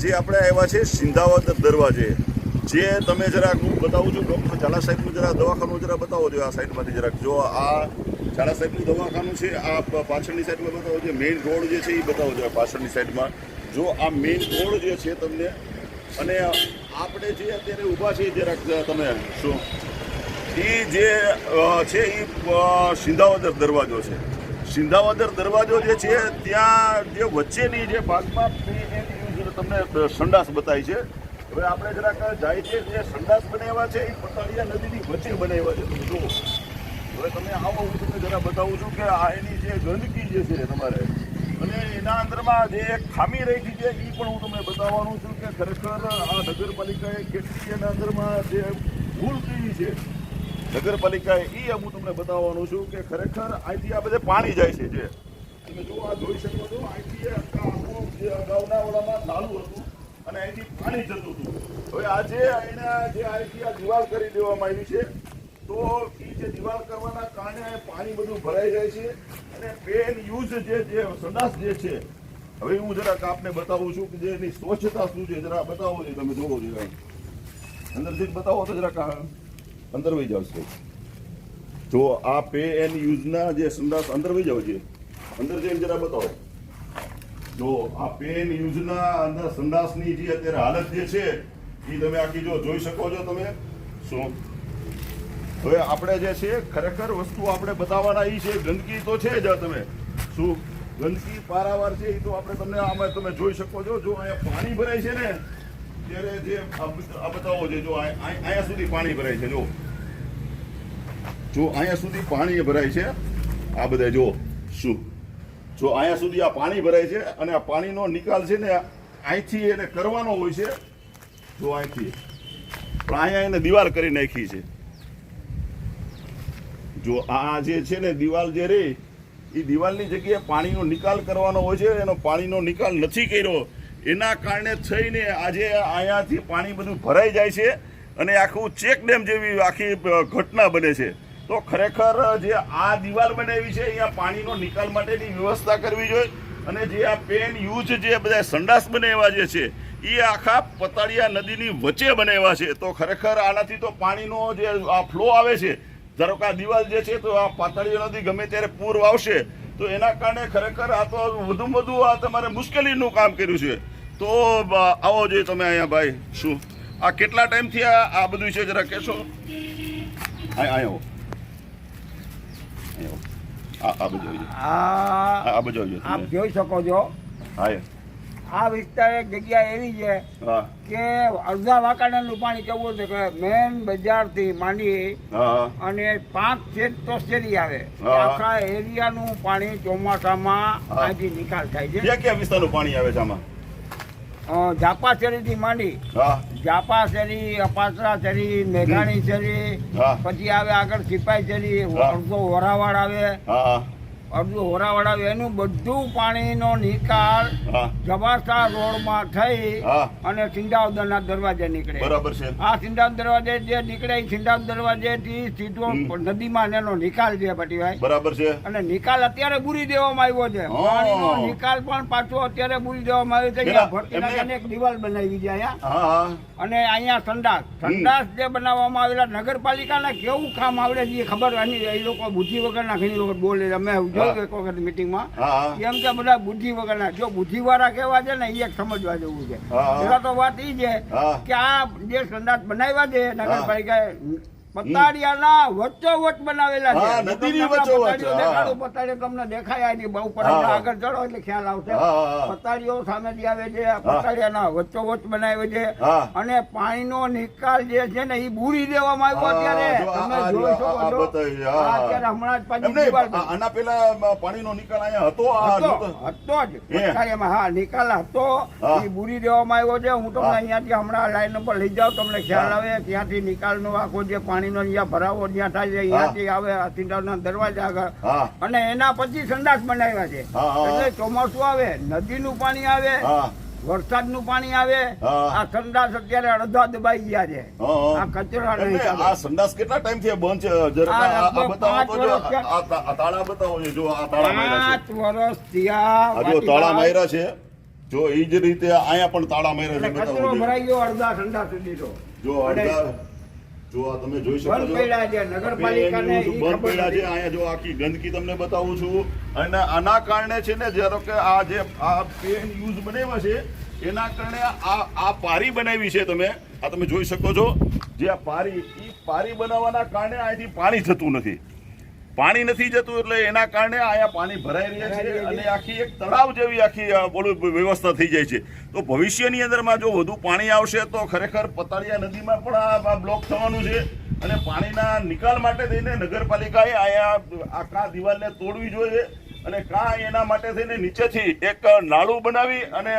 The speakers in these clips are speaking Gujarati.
આજે આપણે આવ્યા છે સિંધાવદર દરવાજે. જે તમે જરાક બતાવું છું, ડૉક્ટર ઝાલા સાહેબનું જરા દવાખાનું જરા બતાવો જો આ સાઈડમાંથી જરાક. જો આ ઝાલા સાહેબનું દવાખાનું છે, આ પાછળની સાઈડમાં બતાવો. જો મેઇન રોડ જે છે એ બતાવો જો પાછળની સાઈડમાં. જો આ મેઇન રોડ જે છે તમને, અને આપણે જે અત્યારે ઊભા છીએ જરાક તમે શું? એ જે છે એ સિંધાવદર દરવાજો છે. સિંધાવદર દરવાજો જે છે, ત્યાં જે વચ્ચેની જે ભાગમાં તમને સંડાસ બતાવી છે. હવે આપણે જરાક જાય છે જે સંડાસ બનાવ્યા છે, એ પતાળિયા નદીની વચ્ચે બનાવ્યા છે. જો હવે તમે આવો, હું તમને જરા બતાવું છું કે આ એની જે ગંદકી જે છે તમારે, અને એના અંદરમાં જે ખામી રહી છે, એ પણ હું તમને બતાવવાનું છું કે ખરેખર આ નગરપાલિકાએ કેટલી એના અંદરમાં જે ભૂલ કરી છે. નગરપાલિકાએ એ હું તમને બતાવવાનું છું કે ખરેખર અહીંથી આ બધે પાણી જાય છે જે. તમે જો આ જોઈ શકો છો, અહીંથી જે અગાઉના ઓલામાં નાલું હતું અને અહીંથી પાણી જતું હતું. હવે આજે અહીંના જે અહીંથી આ દિવાલ કરી દેવામાં આવી છે, તો એ જે દિવાલ કરવાના કારણે પાણી બધું ભરાઈ જાય છે અને પેન યુઝ જે જે સંદાસ જે છે, હવે હું જરાક આપને બતાવું છું કે જે એની સ્વચ્છતા શું છે, જરા બતાવો છો તમે જોવો છો અંદર જઈને બતાવો તો જરાક અંદર વહી છે. જો આ પે એન્ડ યુઝના જે સંદાસ અંદર વહી જાવ છે, અંદર જઈને જરા બતાવો. જો આ પે એન્ડ યુઝના અંદર સંદાસની જે અત્યારે હાલત જે છે એ તમે આખી જો જોઈ શકો છો તમે. શું હવે આપણે જે છે, ખરેખર વસ્તુ આપણે બતાવવાના એ છે, ગંદકી તો છે જ તમે. શું ગંદકી પારાવાર છે એ તો આપણે તમને આમાં તમે જોઈ શકો છો. જો અહીંયા પાણી ભરાય છે ને ત્યારે જે આ છે, જો અહીંયા સુધી પાણી ભરાય છે, જો. જો અહીંયા સુધી પાણી ભરાય છે, આ બધા જો, શું? જો અહીંયા સુધી આ પાણી ભરાય છે અને આ પાણીનો નિકાલ છે ને અહીંથી એને કરવાનો હોય છે, જો અહીંથી. પણ અહીંયા એને દિવાલ કરી નાખી છે. જો આ જે છે ને દિવાલ જે રહી એ દિવાલની જગ્યાએ પાણીનો નિકાલ કરવાનો હોય છે, એનો પાણીનો નિકાલ નથી કર્યો. એના કારણે થઈને આજે અહીંયાથી પાણી બધું ભરાઈ જાય છે અને આખું ચેક ડેમ જેવી આખી ઘટના બને છે. તો ખરેખર જે આ દિવાલ બનાવી છે, અહીંયા પાણીનો નિકાલ માટેની વ્યવસ્થા કરવી જોઈએ અને જે આ પેન યુઝ જે બધા સંડાસ બનાવ્યા જે છે એ આખા પતાળિયા નદીની વચ્ચે બનાવ્યા છે. તો ખરેખર આનાથી તો પાણીનો જે આ ફ્લો આવે છે, ધારો કે આ દિવાલ જે છે, તો આ પાતળીઓ નદી ગમે ત્યારે પૂર આવશે તો એના કારણે ખરેખર આ તો વધુમાં વધુ આ તમારે મુશ્કેલીનું કામ કર્યું છે. તો આવો જોઈએ તમે અહીંયા ભાઈ શું? આ કેટલા ટાઈમથી આ આ બધું છે જરા કહેશો? અહીં અહીં આવો. અહીં આવો. આ આ બધું આ બધું આપ જોઈ શકો છો. હા. આ વિસ્તાર એક જગ્યા એવી છે કે અડધા વાંકાનેરનું પાણી કેવું છે કે મેન બજારથી માંડી અને પાંચ છેદ તો શેરી આવે. આખા એરિયાનું પાણી ચોમાસામાં આજી નિકાલ થાય છે. કયા વિસ્તારનું પાણી આવે છે આમાં? જાપા શેરી થી માંડી જાપા શેરી અપાસરા શેરી મેઘાણી શેરી પછી આવે આગળ સિપાઈ શેરી વરાવાડ આવે. અડધો હોરાવાડા એનું બધું પાણીનો નિકાલ જવાસા રોડમાં થઈ અને અને સિંધાવદરના દરવાજે નીકળે. બરાબર છે. આ સિંધાવ દરવાજે જે નીકળે એ સિંધાવ દરવાજેથી સીધો હમ. નદીમાં એનો નિકાલ છે ભટીભાઈ બરાબર છે. અને નિકાલ અત્યારે બુરી દેવામાં આવ્યો છે. પાણીનો નિકાલ પણ પાછો અત્યારે બુરી દેવામાં આવ્યો છે. એક દિવાલ બનાવી છે અહીંયા. અને અહીંયા સંડાસ સંડાસ જે બનાવવામાં આવેલા નગરપાલિકાના કેવું કામ આવડે છે એ ખબર? એ લોકો બુદ્ધિ વગરના ઘણી વખત બોલે અમે જોયું એક વખત મિટિંગમાં. એમ કે બધા બુદ્ધિ વગરના. જો બુદ્ધિવાળા કેવા છે ને એ એક સમજવા જેવું છે. પેલા તો વાત એ છે કે આ જે સંડાસ બનાવ્યા છે નગરપાલિકાએ પતાડિયાના વચ્ચોવચ બનાવેલા છે. નદીની વચ્ચોવચ, દેખાડો હા. તમને દેખાય નહીં. બહુ પર આગળ ચડો એટલે ખ્યાલ આવશે. પતાડિયો. સામેથી આવે છે પતાડિયાના વચ્ચોવચ બનાવે છે. અને પાણીનો નિકાલ જે છે ને એ બુરી દેવામાં આવ્યો અત્યારે. તમે જોઈ શકો છો. અત્યારે હમણાં જ પાછી આના પેલા પાણીનો નિકાલ અહીંયા હતો હતો જ પતાડિયામાં હા. નિકાલ હતો. એ બુરી દેવામાં આવ્યો છે. હું તમને. અહીંયાથી હમણાં લાઈન ઉપર લઈ જાઉં તમને ખ્યાલ આવે ત્યાંથી નિકાલનો આખો જે પાણીનો અહીંયા ભરાવો જ્યાં થાય છે અહીંયાથી આવે અતિંડાના દરવાજા આગળ. અને એના પછી સંદાસ બનાવ્યા છે. એટલે ચોમાસું આવે નદીનું પાણી આવે વરસાદનું પાણી આવે આ સંદાસ અત્યારે અડધા દબાઈ ગયા છે. આ કચરા નહીં આ સંદાસ કેટલા ટાઈમથી બંધ છે? તાળા બતાવો જો આ તાળા માર્યા વર્ષ થયા જો તાળા માર્યા છે. જો એ જ રીતે અહીંયા પણ તાળા માર્યા છે કચરો ભરાઈ ગયો અડધા સંદાસ સુધી જો અડધા જો આ તમે જોઈ શકો છો છે નગરપાલિકાને બંધ પડ્યા છે અહીંયા જો આખી ગંદકી તમને બતાવું છું. અને આના કારણે છે ને ધારો કે આ જે આ પેન યુઝ બનાવ્યા છે એના કારણે આ આ પારી બનાવી છે તમે. આ તમે જોઈ શકો છો. જે આ પારી એ પારી બનાવવાના કારણે અહીંથી પાણી જતું નથી. પાણી નથી જતું એટલે એના કારણે અહીંયા પાણી ભરાઈ રહ્યા છે અને આખી એક તળાવ જેવી આખી બોલું વ્યવસ્થા થઈ જાય છે. તો ભવિષ્યની અંદરમાં જો વધુ પાણી આવશે તો ખરેખર પતાળિયા નદીમાં પણ આ આ બ્લોક થવાનું છે. અને પાણીના નિકાલ માટે થઈને નગરપાલિકાએ અહીંયા આખા દિવાલને તોડવી જોઈએ. અને કા એના માટે થઈને નીચેથી એક નાળું બનાવી અને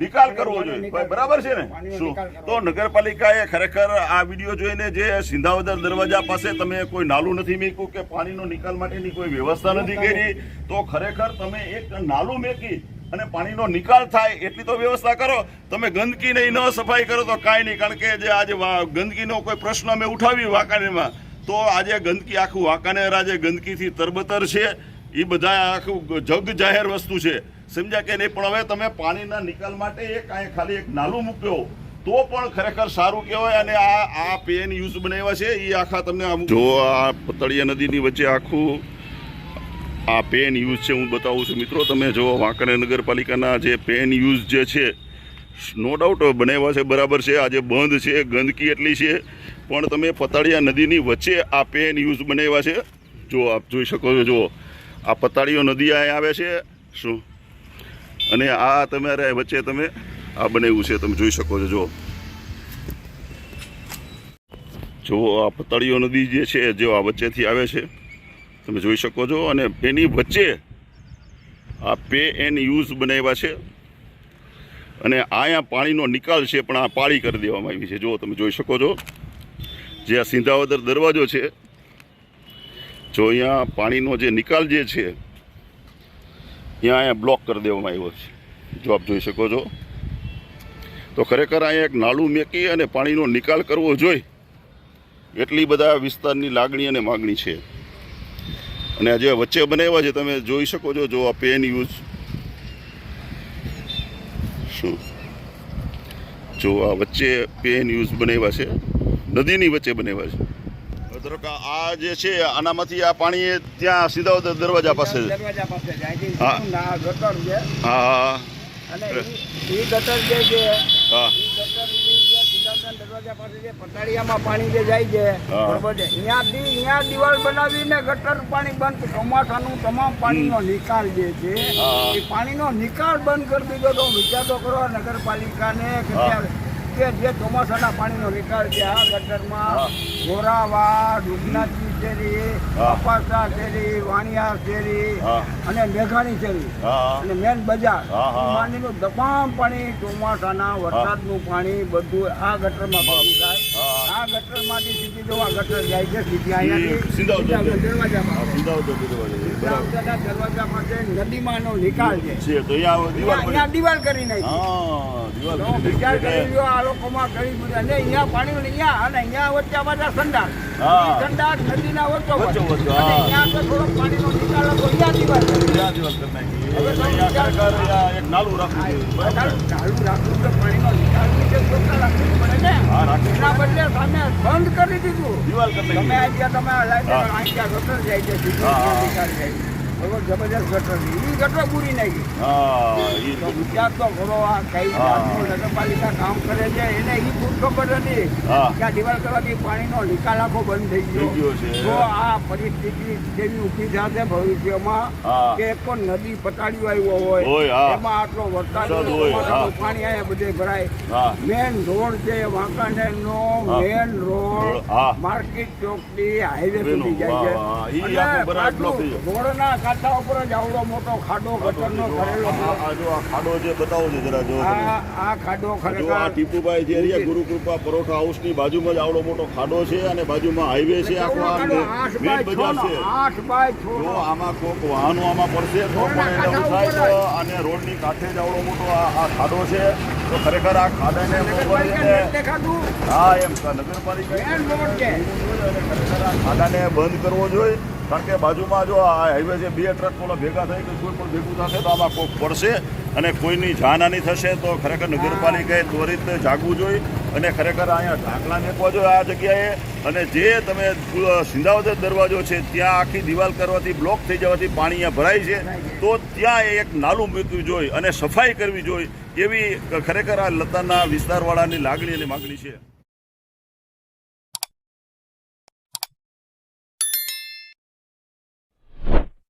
નિકાલ. કરવો જોઈએ. બરાબર છે ને? શું? તો નગરપાલિકાએ ખરેખર આ વીડિયો જોઈને જે સિંધાવદર દરવાજા પાસે તમે કોઈ નાલું નથી મૂક્યું કે પાણીનો નિકાલ માટેની કોઈ વ્યવસ્થા નથી કરી તો ખરેખર તમે એક નાલું મેકી અને પાણીનો નિકાલ થાય એટલી તો વ્યવસ્થા કરો. તમે ગંદકી નહીં ન સફાઈ કરો તો કાંઈ નહીં. કારણ કે જે આજે ગંદકીનો કોઈ પ્રશ્ન અમે ઉઠાવી વાંકાનેરમાં તો આજે ગંદકી આખું વાંકાનેર આજે ગંદકીથી તરબતર છે. એ બધા આખું જગ જાહેર વસ્તુ છે. સમજ્યા કે નહીં? પણ હવે તમે પાણીના નિકાલ માટે એક કાંઈ ખાલી એક નાલું મૂક્યો. તો પણ ખરેખર સારું કહેવાય અને આ આ પેન યુઝ બનાવ્યા છે. એ આખા તમને જો આ પતળિયા નદીની વચ્ચે આખું આ પેન યુઝ છે, હું બતાવું છું. મિત્રો, તમે જો વાંકરે નગરપાલિકાના જે પેન યુઝ જે છે, નો ડાઉટ બનાવ્યા છે, બરાબર છે. આજે બંધ છે, ગંદકી એટલી છે. પણ તમે પતળિયા નદીની વચ્ચે આ પેન યુઝ બનાવ્યા છે. જો આપ જોઈ શકો છો જો આ પતાળીઓ નદી આ આવે છે, શું? અને આ તમારે વચ્ચે તમે આ બનાવ્યું છે, તમે જોઈ શકો છો જો જો આ પતાળીઓ નદી જે છે જે આ વચ્ચેથી આવે છે, તમે જોઈ શકો છો. અને એની વચ્ચે આ પે એન યુઝ બનાવ્યા છે. અને અહીંયા પાણીનો નિકાલ છે, પણ આ પાળી કરી દેવામાં આવી છે. જો તમે જોઈ શકો છો. જે આ સિંધાવદર દરવાજો છે જો અહીંયા પાણીનો જે નિકાલ જે છે ત્યાં અહીંયા બ્લોક કરી દેવામાં આવ્યો છે. જો આપ જોઈ શકો છો. તો ખરેખર અહીંયા એક નાળું મેકી અને પાણીનો નિકાલ કરવો જોઈએ એટલી બધા વિસ્તારની લાગણી અને માગણી છે. અને આ જે વચ્ચે બનાવ્યા છે, તમે જોઈ શકો છો, જો આ પેન યુઝ શું? જો આ વચ્ચે પેન યુઝ બનાવ્યા છે, નદીની વચ્ચે બનાવ્યા છે. ધારો કે આ જે છે આનામાંથી આ પાણી ત્યાં સીધા દરવાજા પાસે દરવાજા પાસે જાય છે હા. શું ના ગટર છે હા અને ઈ- ઈ ગટર જે છે હા ઈ ગટર ઈ જે સીધાસન દરવાજા પાસે જે પટાળિયામાં પાણી જે જાય છે. બરોબર છે અહીંયાથી અહીંયા દિવાલ બનાવીને ગટર પાણી બંધ ચોમાસાનું તમામ પાણીનો નિકાલ જે છે. એ પાણીનો નિકાલ બંધ કરી દીધો તો વિચાર તો કરો નગરપાલિકાને કે હા. ત્યાં- કે જે ચોમાસાના પાણીનો નિકાલ છે આ ગટરમાં ગોરાવા ડુગનાથી શેરી. અપાસા શેરી વાણિયા શેરી અને મેઘાણી શેરી અને મેન બજાર. માનીનું તમામ પાણી ચોમાસાના વરસાદનું પાણી બધું આ ગટરમાં. આ ગટરમાંથી સીધી જો આ ગટર જાય છે સીધી અહીંયાથી સીધા ઉતરશે. સીધા દરવાજામાં સિંધાવદર દરવાજા છે. બરાબર દરવાજાના દરવાજા પાસે નદીમાંનો નિકાલ છે છે તો અહીંયા દિવાલ અહીંયા બની દિવાલ કરી નાખી હા દિવાલ તો બની વિચાર કરી લ્યો આ લોકોમાં ઘણી બધી અને અહીંયા પાણી અહીંયા અને અહીંયા વચ્ચે પાછા સંડાસ સંડાસ નદીના વચ્ચો વચ્ચો વચ્ચો, અને હા. અહીંયા તો થોડોક પાણીનો નિકાલ હતો અહીંયા દિવાલ દિવાલ કરી નાખી. એટલે અહીંયા ખરેખર અહીંયા એક નાલું રાખવું જોઈએ. બરાબર? ચાલુ ચાલુ રાખવું પાણીનો નિકાલ નીચે ચોખ્ખા રાખવું પડે ને હા, રાખવું એના પડે. બદલે સામે બંધ કરી દીધું. દિવાલ કરી તમે આ ગયા તમે આ લાઈટ. અહીં જ્યાં ગટર જાય છે સીધું હા, હા. ત્યાં નિકાલ જાય છે. બરોબર જબરજસ્ત ગટર છે. ગટર પૂરી નાખી. હા તો વિચાર આ કઈ નગરપાલિકા કામ કરે છે એને ઈ ખબર હતી કે આ દિવાલ કરવાથી પાણીનો નિકાલ આખો બંધ થઈ થઈ ગયો ગયો તો આ પરિસ્થિતિ જેવી ઊભી થશે ભવિષ્યમાં કે એક તો નદી પટાડી આવ્યો હોય એમાં આટલો વરસાદ. પાણી અહીંયા બધે ભરાય. મેન રોડ છે વાંકાનેરનો. Main road. માર્કેટ ચોક ચોકથી હાઈવે સુધી જાય છે. રોડના કાંઠા ઉપર જ આવડો મોટો ખાડો ગટરનો કરેલો. આ- આ જો આ ખાડો જે બતાવો છે જરા જો આ આ ખાડો ખરેખર આ ટીપુભાઈ જે રહ્યા ગુરુકૃપા પરોઠા હાઉસની બાજુમાં જ આવડો મોટો ખાડો છે અને બાજુમાં હાઈવે છે આખો આ મેન બજાર છે. આઠ બાય છ જો આમાં કોક વાહનો આમાં પડશે તો પણ એને ઉપર તો અને રોડની કાંઠે જ આવડો મોટો આ આ ખાડો છે. તો ખરેખર આ ખાડાને ને હા એમ નગરપાલિકા રોડ આ ખાડાને બંધ કરવો જોઈએ. કારણ કે બાજુમાં જો આ હાઈવે છે બે ટ્રક પેલા ભેગા થઈ કે કોઈ પણ ભેગું થશે તો આમાં કોક પડશે અને કોઈની જાનહાની થશે તો ખરેખર નગરપાલિકાએ ત્વરિત જાગવું જોઈએ અને ખરેખર અહીંયા ઢાંકણા મેકવા જોઈએ આ જગ્યાએ. અને જે તમે સિંધાવદર દરવાજો છે, ત્યાં આખી દિવાલ કરવાથી બ્લોક થઈ જવાથી પાણી અહીંયા ભરાય છે. તો ત્યાં એક નાલું મૂકવું જોઈએ અને સફાઈ કરવી જોઈએ એવી ખરેખર આ લતાના વિસ્તારવાળાની લાગણી અને માગણી છે.